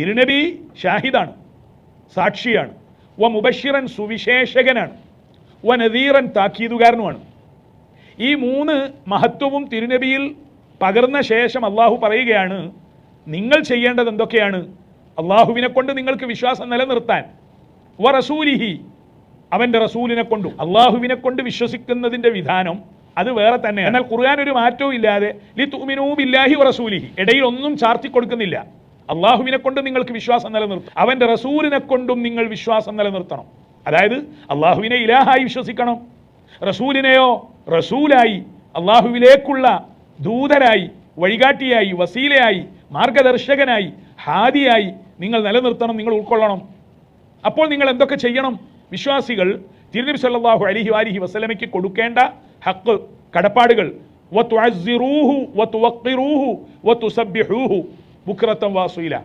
തിരുനബി ഷാഹിദാണ് സാക്ഷിയാണ് വ മുബഷിറൻ സുവിശേഷകനാണ് വ നദീറൻ താക്കീതുകാരനുമാണ്. ഈ മൂന്ന് മഹത്വവും തിരുനബിയിൽ പകർന്ന ശേഷം അള്ളാഹു പറയുകയാണ് നിങ്ങൾ ചെയ്യേണ്ടത് എന്തൊക്കെയാണ്? അള്ളാഹുവിനെ കൊണ്ട് നിങ്ങൾക്ക് വിശ്വാസം നിലനിർത്താൻ. വ റസൂലിഹി അവന്റെ റസൂലിനെ കൊണ്ടും അള്ളാഹുവിനെ കൊണ്ട് വിശ്വസിക്കുന്നതിന്റെ വിധാനം അത് വേറെ തന്നെ എന്നാൽ ഖുർആൻ ഒരു മാറ്റവും ഇല്ലാതെ ലി തുമിനൂബില്ലാഹി റസൂലിഹി ഇടയിൽ ഒന്നും ചാർത്തി കൊടുക്കുന്നില്ല. അള്ളാഹുവിനെ കൊണ്ട് നിങ്ങൾക്ക് വിശ്വാസം നിലനിർത്തും. അവന്റെ റസൂലിനെ കൊണ്ടും നിങ്ങൾ വിശ്വാസം നിലനിർത്തണം. അതായത് അള്ളാഹുവിനെ ഇലാഹായി വിശ്വസിക്കണം. റസൂലിനെയോ റസൂലായി അള്ളാഹുവിലേക്കുള്ള ദൂതരായി വഴികാട്ടിയായി വസീലയായി മാർഗദർശകനായി ഹാദിയായി നിങ്ങൾ നിലനിർത്തണം നിങ്ങൾ ഉൾക്കൊള്ളണം. അപ്പോൾ നിങ്ങൾ എന്തൊക്കെ ചെയ്യണം? വിശ്വാസികൾ തിരുനബി സല്ലല്ലാഹു അലൈഹി വാലിഹി വസല്ലമയ്ക്ക് കൊടുക്കേണ്ട ഹക്ക് കടപ്പാടുകൾ. വതുഅസ്സിറൂഹു വത്തു വതുസബ്ബിഹൂഹു. ബുക്രത്തം വാസുയില.